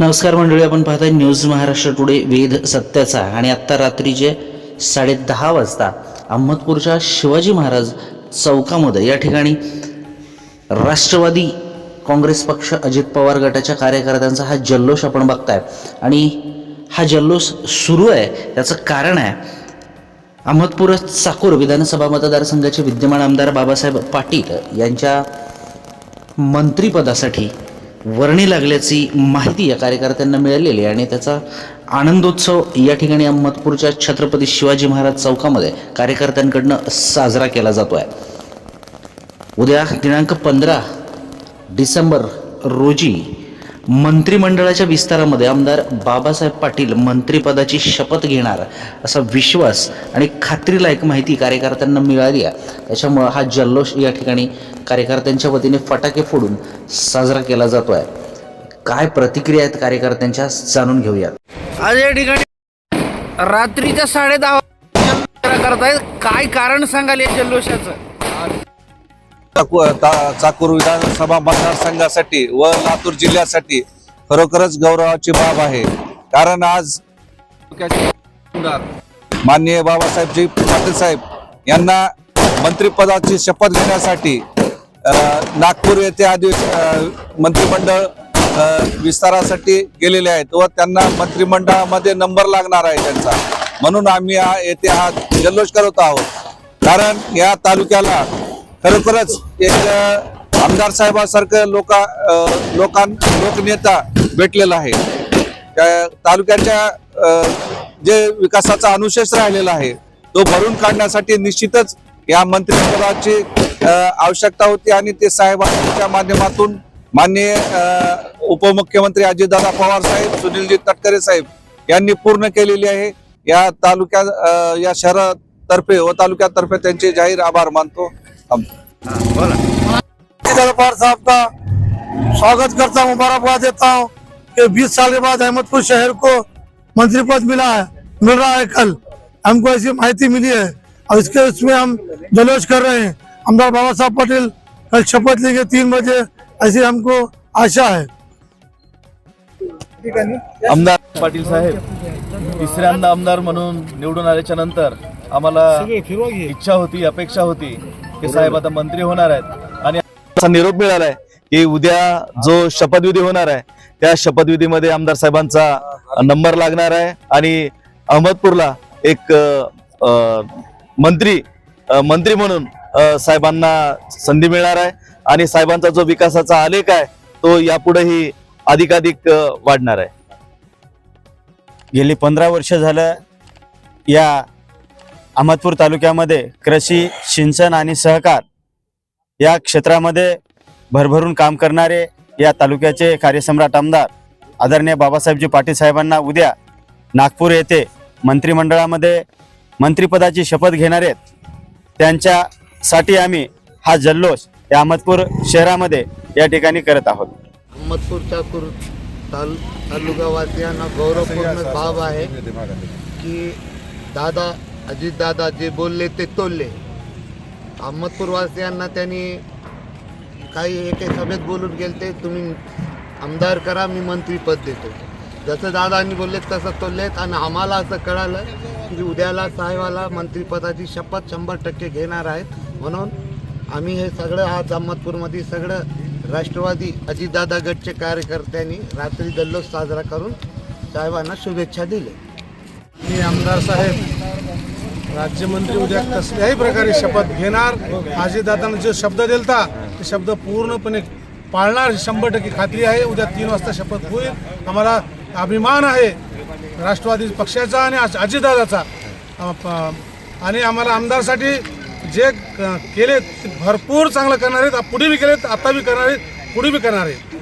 नमस्कार मंडळी आपण पाहताय न्यूज महाराष्ट्र टुडे वेध सत्याचा. आणि आत्ता रात्रीचे साडे दहा वाजता अहमदपूरच्या शिवाजी महाराज चौकामध्ये या ठिकाणी राष्ट्रवादी काँग्रेस पक्ष अजित पवार गटाच्या कार्यकर्त्यांचा हा जल्लोष आपण बघताय. आणि हा जल्लोष सुरू आहे त्याचं कारण आहे अहमदपूर चाकूर विधानसभा मतदारसंघाचे विद्यमान आमदार बाबासाहेब पाटील यांच्या मंत्रिपदासाठी वर्णी लागल्याची माहिती या कार्यकर्त्यांना मिळालेली आहे. आणि त्याचा आनंदोत्सव या ठिकाणी अहमदपूरच्या छत्रपती शिवाजी महाराज चौकामध्ये कार्यकर्त्यांकडनं साजरा केला जातो आहे उद्या दिनांक पंधरा डिसेंबर रोजी मंत्रिमंडळाच्या विस्तारामध्ये आमदार बाबासाहेब पाटील मंत्रिपदाची शपथ घेणार असा विश्वास आणि खात्रीलायक माहिती कार्यकर्त्यांना मिळाली आहे. त्याच्यामुळं हा जल्लोष या ठिकाणी कार्यकर्त्यांच्या वतीने फटाके फोडून साजरा केला जातो आहे काय प्रतिक्रिया आहेत कार्यकर्त्यांच्या जाणून घेऊयात. आज या ठिकाणी रात्रीच्या साडे दहा करतायत काय कारण सांगाल या जल्लोषाचं? चाकू- चाकूर विधानसभा मतदारसंघासाठी व लातूर जिल्ह्यासाठी खरोखरच गौरवाची बाब आहे. कारण आज माननीय बाबासाहेबजी पाटील साहेब यांना मंत्रिपदाची शपथ घेण्यासाठी नागपूर येथे आधी मंत्रिमंडळ विस्तारासाठी गेलेले आहेत व त्यांना मंत्रिमंडळामध्ये नंबर लागणार आहे त्यांचा. म्हणून आम्ही हा येथे हा जल्लोष करत आहोत. कारण या तालुक्याला खरोखरच एक आमदार साहेबासारखं लोका लोकां लोकनेता भेटलेला आहे. त्या तालुक्याच्या जे विकासाचा अनुशेष राहिलेला आहे तो भरून काढण्यासाठी निश्चितच या मंत्रिपदाची आवश्यकता होती आणि ते साहेबांच्या माध्यमातून माननीय उपमुख्यमंत्री अजितदादा पवार साहेब सुनीलजी तटकरे साहेब यांनी पूर्ण केलेली आहे. या तालुक्या या शहरातर्फे व तालुक्यातर्फे त्यांचे जाहीर आभार मानतो. पवार साहब का स्वागत करता हूँ मुबारकबाद देता हूँ कि 20 साल के बाद अहमदपुर शहर को मंत्री पद मिला है मिल रहा है कल। हमको ऐसी माहिती मिली है और इसके उसमें हम जलोच कर रहे हैं। आमदार बाबा साहब पटेल कल शपथ लेंगे तीन बजे ऐसी हमको आशा है। आमदार पाटील साहेब तिसऱ्यांदा आमदार म्हणून निवडून आल्याच्यानंतर आम्हाला इच्छा होती अपेक्षा होती. की साहेब आता मंत्री होणार आहेत. आणि असा निरोप मिळालाय की उद्या जो शपथविधी होणार आहे त्या शपथविधीमध्ये आमदार साहेबांचा नंबर लागणार आहे आणि अहमदपूरला एक मंत्री मंत्री म्हणून साहेबांना संधी मिळणार आहे आणि साहेबांचा जो विकासाचा आलेख आहे तो यापुढेही अधिकाधिक वाढणार आहे. गेली पंधरा वर्ष झालं या अहमदपूर तालुक्यामध्ये कृषी सिंचन आणि सहकार या क्षेत्रामध्ये भरभरून काम करणारे या तालुक्याचे कार्यसम्राट आमदार आदरणीय बाबासाहेबजी पाटील साहेबांना उद्या नागपूर येथे मंत्रिमंडळामध्ये मंत्रिपदाची शपथ घेणार आहेत. त्यांच्यासाठी आम्ही हा जल्लोष या अहमदपूर शहरामध्ये या ठिकाणी करत आहोत. अहमदपूरच्या चाकूर ताल तालुकावासियांना गौरवपूर्ण बाब आहे की दादा अजितदादा जे बोलले ते तोलले. अहमदपूरवासियांना त्यांनी काही एके सभेत बोलून गेलते तुम्ही आमदार करा मी मंत्रीपद देतो. जसं दादांनी बोलले तसं तोललेत आणि आम्हाला असं कळालं की उद्याला साहेबाला मंत्रिपदाची शपथ शंभर टक्के घेणार आहेत. म्हणून आम्ही हे सगळं आज अहमदपूरमध्ये सगळं राष्ट्रवादी अजितदादा गटचे कार्यकर्त्यांनी रात्री दल्लोष साजरा करून साहेबांना शुभेच्छा दिल्या. मी आमदार साहेब राज्यमंत्री उद्या कसल्याही प्रकारे शपथ घेणार अजितदादांना जो शब्द दिलता ते शब्द पूर्णपणे पाळणार शंभर टक्के खात्री आहे. उद्या तीन वाजता शपथ होईल. आम्हाला अभिमान आहे. राष्ट्रवादी पक्षाचा आणि अजितदादाचा आणि आम्हाला आमदारसाठी जे क- केले ते भरपूर चांगलं करणार आहेत. पुढे बी केलेत आता बी करणार आहेत. पुढे बी करणार आहेत.